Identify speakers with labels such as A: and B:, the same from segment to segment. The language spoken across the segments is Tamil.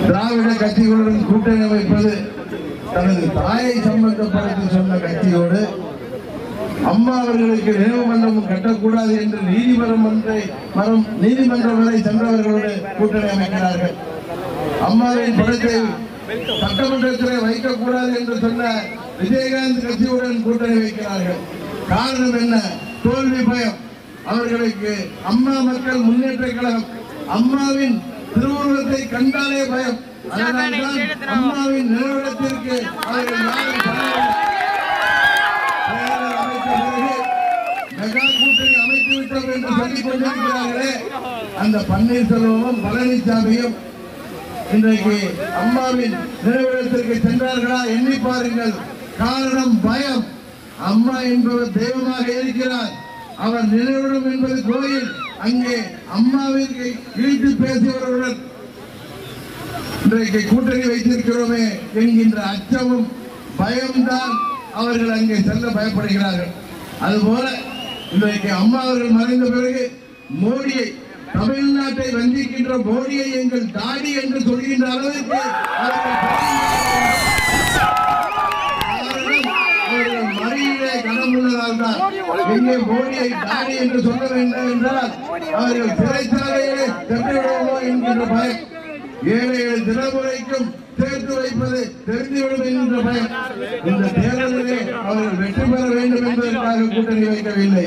A: திராவிட கட்சிகளுடன் கூட்டணி அமைப்பது தனது தாயை சம்பந்தப்படுத்தி சொன்ன கட்சியோடு அம்மா அவர்களுக்கு நினைவு மண்டபம் கட்டக்கூடாது என்று நீதிமன்றம் ஒன்றை மரம் நீதிமன்றம் வரை சென்றவர்களோடு கூட்டணி அமைக்கிறார்கள் அம்மாவின் படத்தை சட்டமன்றத்திலே வைக்கக்கூடாது என்று சொன்ன விஜயகாந்த் கட்சியுடன் கூட்டணி வைக்கிறார்கள் காரணம் என்ன? தோல்வி பயம். அவர்களுக்கு அம்மா மக்கள் முன்னேற்ற கழகம் அம்மாவின் திருவுருவத்தை கண்டாலே பயம். அம்மாவின் நிறுவனத்திற்கு அவர்கள் மெகா கூட்டணி அமைத்து விட்டோம் என்று சொல்லிக் கொண்டிருக்கிறார்களே அந்த பன்னீர்செல்வமும் பழனிசாமியும் இன்றைக்கு அம்மாவின் நினைவிடத்திற்கு சென்றார்களா? எண்ணி பாருங்கள். காரணம் பயம். அம்மா என்பவர் தெய்வமாக இருக்கிறார். அவர் நினைவிடம் என்பது கோயில். அங்கே அம்மாவிற்கு இழித்து பேசியவர்களுடன் இன்றைக்கு கூட்டணி வைத்திருக்கிறோமே என்கின்ற அச்சமும் பயம்தான் அவர்கள் அங்கே செல்ல பயப்படுகிறார்கள். அதுபோல இன்றைக்கு அம்மா அவர்கள் மறைந்த பிறகு மோடியை தமிழ்நாட்டை வஞ்சிக்கின்ற மோடியை எங்கள் தாடி என்று சொல்கின்ற அளவிற்கு அவர்கள் காரணம் அவர்கள் மடியிலே கனமுள்ளதால் இங்கே மோடியை காணி என்று சொல்ல வேண்டும் என்றால் அவர்கள் சிறைச்சாலையிலே சென்று என்கின்ற பயம். ஏழைகள் ஏழு சேர்த்து வைப்பது தெரிந்துவிடும் என்கின்ற பயம். இந்த தேர்தலிலே அவர்கள் வெற்றி பெற வேண்டும் என்பதற்காக கூட்டணி வைக்கவில்லை.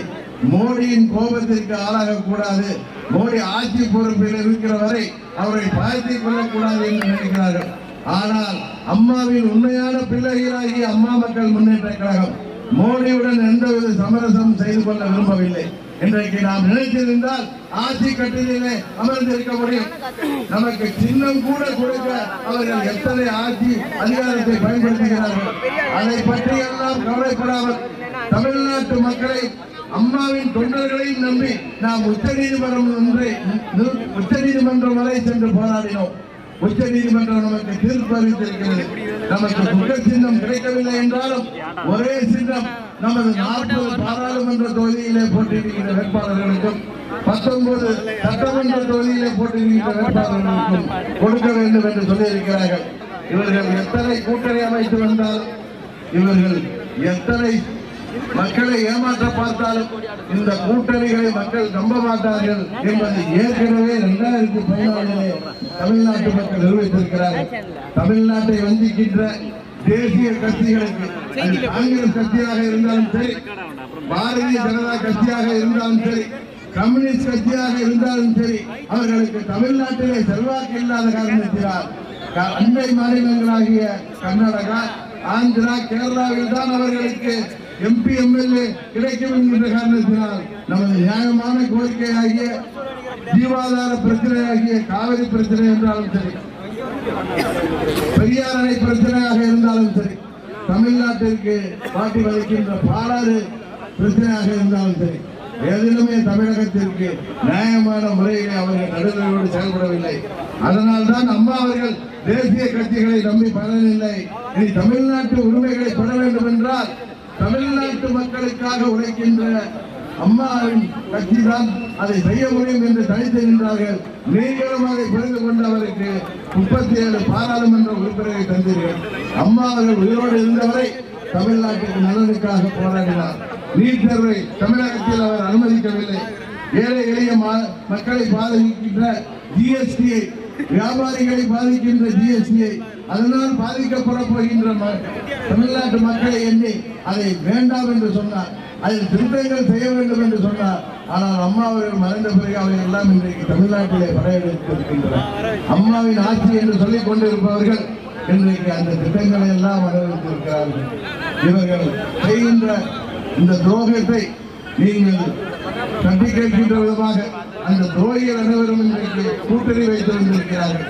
A: மோடியின் கோபத்திற்கு ஆளாக கூடாது மோடி ஆட்சி பொறுப்பில் இருக்கிற வரை அவரை பார்த்துக் கொள்ளக்கூடாது என்று நினைக்கிறார்கள். ஆனால் அம்மாவின் உண்மையான பிள்ளைகளாகிய அம்மா மக்கள் முன்னேற்ற கழகம் மோடியுடன் எந்தவித சமரசம் செய்து கொள்ள விரும்பவில்லை. இன்றைக்கு நாம் நினைத்திருந்தால் ஆட்சி கட்டிலே அமர்ந்திருக்க முடியும். நமக்கு சின்னம் கூட கொடுக்க அவர்கள் எத்தனை ஆட்சி அதிகாரத்தை பயன்படுத்துகிறார்கள். அதை பற்றி எல்லாம் கவலைப்படாமல் தமிழ்நாட்டு மக்களை அம்மாவின் தொண்டர்களையும் நம்பி நாம் உச்ச நீதிமன்றம் ஒன்றை உச்ச நீதிமன்றம் வரை சென்று போராடினோம். உச்ச நீதிமன்றம் நமக்கு தீர்ப்பு அறிவித்திருக்கிறது நமக்கு குற்ற சின்னம் கிடைக்கவில்லை என்றாலும் ஒரே சின்னம் நமது நாற்பது பாராளுமன்ற தொகுதியிலே போட்டியிருக்கிற வேட்பாளர்களுக்கும் பத்தொன்பது சட்டமன்ற தொகுதியிலே போட்டியிருக்கிற வேட்பாளர்களுக்கும் கொடுக்க வேண்டும் என்று சொல்லியிருக்கிறார்கள். இவர்கள் எத்தனை கூட்டணி அமைத்து வந்தால் இவர்கள் எத்தனை மக்களை ஏமாற்ற பார்த்தாலும் இந்த கூட்டணிகளை மக்கள் நம்ப மாட்டார்கள் என்பது ஏற்கனவே இரண்டாயிரத்தி பதினாலிலே தமிழ்நாட்டு மக்கள் நிரூபித்திருக்கிறார்கள். தமிழ்நாட்டை வந்திக்கின்ற தேசிய கட்சிகளுக்கு காங்கிரஸ் கட்சியாக இருந்தாலும் சரி பாரதிய ஜனதா கட்சியாக இருந்தாலும் சரி கம்யூனிஸ்ட் கட்சியாக இருந்தாலும் சரி அவர்களுக்கு தமிழ்நாட்டிலே செல்வாக்கு இல்லாத காரணத்தினால் அண்டை மாநிலங்களாகிய கர்நாடகா ஆந்திரா கேரளாவில் தான் அவர்களுக்கு எம்பி எம்எல்ஏ கிடைக்கும் என்கின்ற காரணத்தினால் நமது நியாயமான கோரிக்கையாகிய ஜீவாதார பிரச்சனையாகிய காவிரி பிரச்சனை என்றாலும் சரி பெரியார் அணை பிரச்சனையாக இருந்தாலும் சரி தமிழ்நாட்டிற்கு பாட்டி வகிக்கின்ற பாலாறு பிரச்சனையாக இருந்தாலும் சரி எதிலுமே தமிழகத்திற்கு நியாயமான முறையிலே அவர்கள் நடுநிலையோடு செயல்படவில்லை. அதனால் தான் அம்மா அவர்கள் தேசிய கட்சிகளை நம்பி பலனில்லை. இனி தமிழ்நாட்டு உரிமைகளை பெற வேண்டும் என்றால் தமிழ்நாட்டு மக்களுக்காக உழைக்கின்ற அம்மாவின் கட்சி தான் அதை செய்ய முடியும் என்று தனித்து நின்றார்கள். நீங்களும் அதை புரிந்து கொண்டு அவருக்கு முப்பத்தி ஏழு பாராளுமன்ற உறுப்பினரை தந்தீர்கள். அம்மா அவர்கள் உயிரோடு இருந்தவரை தமிழ்நாட்டுக்கு நலனுக்காக போராடினார். நீட் தேர்வை தமிழகத்தில் அவர் அனுமதிக்கவில்லை. ஏழை எளிய மா- மக்களை பாதிக்கின்ற ஜிஎஸ்டியை வியாபாரிகளை பாதிக்கின்ற ஜிஎஸ்டியை அதனால் பாதிக்கப்பட போகின்ற தமிழ்நாட்டு மக்களை எண்ணி அதை வேண்டாம் என்று சொன்னார். அதில் திருத்தங்கள் செய்ய வேண்டும் என்று சொன்னார். ஆனால் அம்மா அவர்கள் மறைந்த பிறகு அவர்கள் எல்லாம் இன்றைக்கு தமிழ்நாட்டிலே படையெடுத்திருக்கின்றனர் அம்மாவின் ஆட்சி என்று சொல்லிக் கொண்டிருப்பவர்கள் இன்றைக்கு அந்த திட்டங்களை எல்லாம் வரவேற்றிருக்கிறார்கள் இவர்கள் செய்கின்ற இந்த துரோகத்தை நீங்கள் தட்டி கேட்கின்ற விதமாக அந்த துரோகிகள் அனைவரும் இன்றைக்கு கூட்டணி வைத்து வந்திருக்கிறார்கள்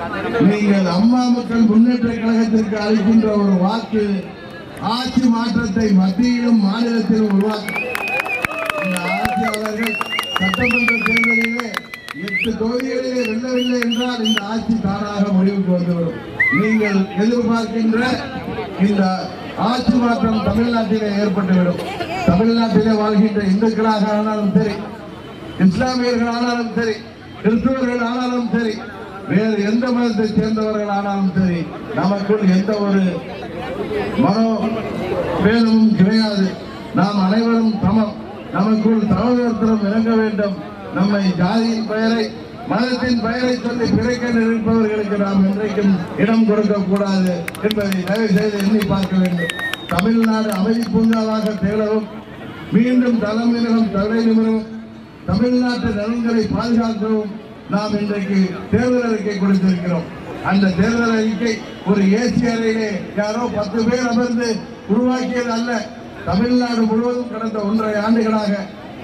A: நீங்கள் அம்மா மக்கள் முன்னேற்ற கழகத்திற்கு அளிக்கின்ற ஒரு வாக்கு ஆட்சி மாற்றத்தை மத்தியிலும் மாநிலத்திலும் உருவாக்கும். இந்த ஆட்சியாளர்கள் சட்டமன்ற தேர்தலிலே எட்டு தொகுதிகளிலே வெல்லவில்லை என்றால் இந்த ஆட்சி தானாக முடிவுக்கு வந்துவிடும் நீங்கள் எதிர்பார்க்கின்ற இந்த ஆட்சி மாற்றம் தமிழ்நாட்டிலே ஏற்பட்டுவிடும். தமிழ்நாட்டிலே வாழ்கின்ற இந்துக்களாக ஆனாலும் சரி இஸ்லாமியர்கள் ஆனாலும் சரி கிறிஸ்துவர்கள் ஆனாலும் சரி வேறு எந்த மதத்தை சேர்ந்தவர்களானாலும் சரி நமக்குள் எந்த ஒரு மனோ பேதமும் கிடையாது. நாம் அனைவரும் சமம். நமக்குள் சகோதரத்திலும் இறங்க வேண்டும். நம்மை ஜாதியின் பெயரை மதத்தின் பெயரை சொல்லி பிழைக்க நினைப்பவர்களுக்கு நாம் என்றைக்கும் இடம் கொடுக்க கூடாது என்பதை தயவு செய்து எண்ணி பார்க்க வேண்டும். தமிழ்நாடு அமைதி பூங்காவாக திகழவும் மீண்டும் தலைமையிலும் தலை நிமிரவும் தமிழ்நாட்டு நலன்களை பாதுகாக்கவும் நாம் இன்றைக்கு தேர்தல் அறிக்கை கொடுத்திருக்கிறோம். அந்த தேர்தல் அறிக்கை ஒரு ஏசி அறையிலே யாரோ பத்து பேர் அமர்ந்து உருவாக்கியது அல்ல. தமிழ்நாடு முழுவதும் கடந்த ஒன்றரை ஆண்டுகளாக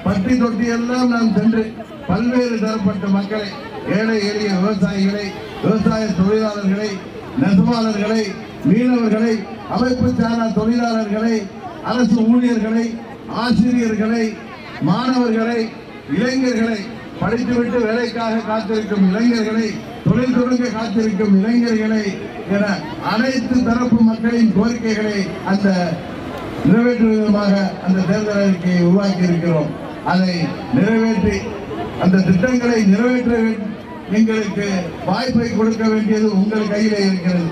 A: பட்டி தொட்டி எல்லாம் நாம் சென்று பல்வேறு தரப்பட்ட மக்களை ஏழை எளிய விவசாயிகளை விவசாய தொழிலாளர்களை நெசவாளர்களை மீனவர்களை அமைப்பு சாரா தொழிலாளர்களை அரசு ஊழியர்களை ஆசிரியர்களை மாணவர்களை இளைஞர்களை படித்துவிட்டு வேலைக்காக காத்திருக்கும் இளைஞர்களை தொழில் தொடங்க காத்திருக்கும் இளைஞர்களை என அனைத்து தரப்பு மக்களின் கோரிக்கைகளை அந்த நிறைவேற்றும் விதமாக அந்த தேர்தல் அறிக்கையை உருவாக்கி இருக்கிறோம் அதை நிறைவேற்றி அந்த திட்டங்களை நிறைவேற்ற எங்களுக்கு வாய்ப்பை கொடுக்க வேண்டியது உங்கள் கையிலே இருக்கிறது.